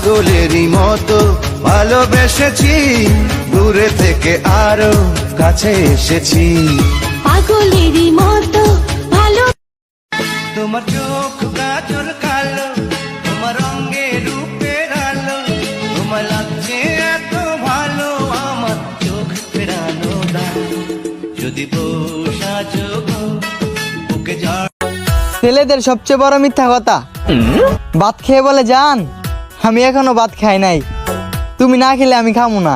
পাগলেরই মতো ভালোবেসেছি। দূরে থেকে আরও কাছে এসেছি। পাগলেরই মতো ভালো তোমার চোখ গাজর কালো তোমার রঙে রূপের আলো তোমার লাগছে এত ভালো আমার চোখ ফেরানো যদি বুকে ঝড় ছেলেদের সবচেয়ে বড় মিথ্যা কথা। ভাত খেয়ে বলে যান। আমি এখনও ভাত খাই নাই। তুমি না খেলে আমি খামো না।